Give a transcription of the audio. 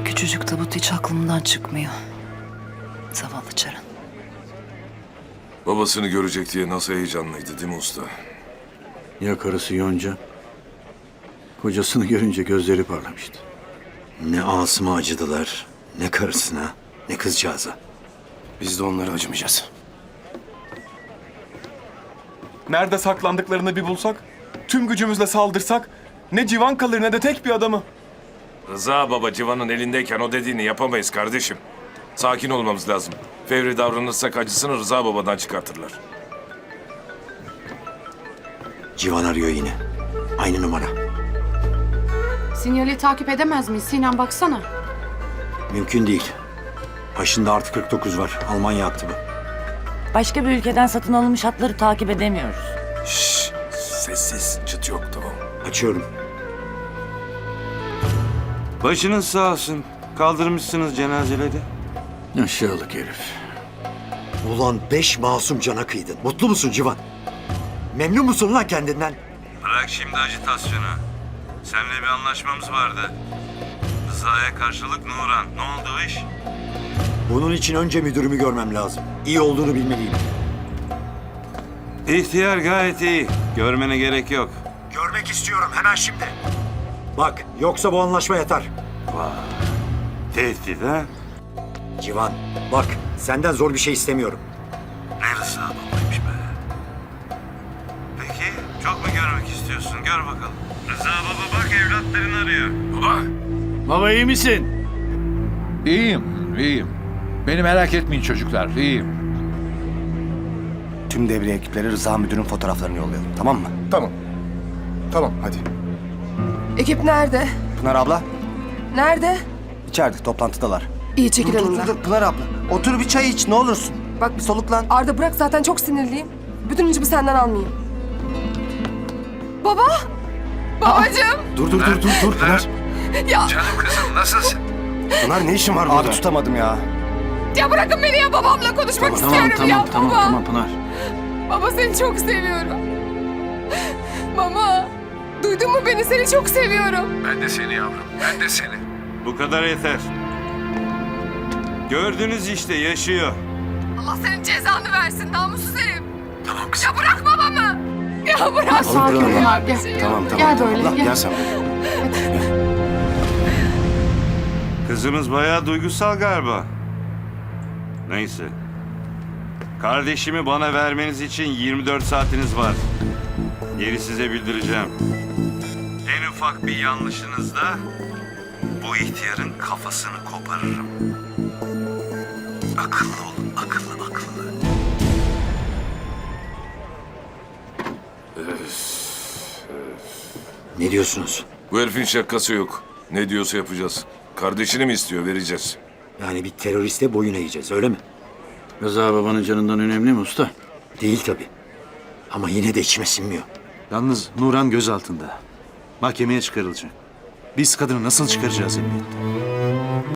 O küçücük tabut hiç aklımdan çıkmıyor. Zavallı Çaren. Babasını görecek diye nasıl heyecanlıydı değil mi usta? Ya karısı Yonca? Kocasını görünce gözleri parlamıştı. Ne Asım'a acıdılar, ne karısına, ne kızcağıza. Biz de onlara acımayacağız. Nerede saklandıklarını bir bulsak, tüm gücümüzle saldırsak, ne civan kalır ne de tek bir adamı. Rıza baba civanın elindeyken o dediğini yapamayız kardeşim. Sakin olmamız lazım. Fevri davranırsak acısını Rıza babadan çıkartırlar. Civan arıyor yine. Aynı numara. Sinyali takip edemez miyiz? Sinan baksana. Mümkün değil. Başında artı 49 var. Almanya hattı bu. Başka bir ülkeden satın alınmış hatları takip edemiyoruz. Şşş sessiz çıt yok tamam. Açıyorum. Başınız sağ olsun. Kaldırmışsınız cenazeleri. Aşağılık herif. Ulan beş masum cana kıydın. Mutlu musun Civan? Memnun musun lan kendinden? Bırak şimdi ajitasyonu. Seninle bir anlaşmamız vardı. Rıza'ya karşılık Nuran. Ne oldu o iş? Bunun için önce müdürümü görmem lazım. İyi olduğunu bilmeliyim. İhtiyar gayet iyi. Görmene gerek yok. Görmek istiyorum hemen şimdi. Bak yoksa bu anlaşma yatar. Tehdit ha? Civan bak senden zor bir şey istemiyorum. Ne Rıza babaymış be. Peki çok mu görmek istiyorsun? Gör bakalım. Rıza baba bak evlatların arıyor. Baba Baba iyi misin? İyiyim, iyiyim. Beni merak etmeyin çocuklar, iyiyim. Tüm devre ekipleri Rıza Müdür'ün fotoğraflarını yollayalım. Tamam mı? Tamam. Tamam hadi. Ekip nerede? Pınar abla, Nerede? içeride toplantıdalar. İyi çekil Dur, dur, önümden. dur, Pınar abla. Otur bir çay iç ne olursun. Bak Bir soluklan. Arda bırak zaten çok sinirliyim. Bütün incimi senden almayayım. Baba! Babacığım! Dur dur dur dur dur Pınar. Ya, Pınar ne işin var burada? Abi tutamadım ya. ya bırakın beni ya babamla konuşmak Tamam istiyorum tamam ya tamam baba. tamam Pınar. Baba seni çok seviyorum. Duydun mu beni? Seni çok seviyorum. Bu kadar yeter. Gördünüz işte yaşıyor. Allah senin cezanı versin namussuz herif. Tamam kızım. Ya bırak babamı. Ya bırak. Sakin ol gel. Tamam tamam. Gel böyle, gel. Gel sen. Kızımız bayağı duygusal galiba. Neyse. Kardeşimi bana vermeniz için 24 saatiniz var. Geri size bildireceğim. En ufak bir yanlışınızda bu ihtiyarın kafasını koparırım. Akıllı olun, akıllı akıllı. Ne diyorsunuz? bu herifin şakası yok. Ne diyorsa yapacağız. Kardeşini mi istiyor vereceğiz. Yani bir teröriste boyun eğeceğiz öyle mi? Rıza babanın canından önemli mi usta? Değil tabii. Ama yine de içime sinmiyor. Yalnız Nuran gözaltında. Mahkemeye çıkarılacak. Biz kadını nasıl çıkaracağız emniyetten?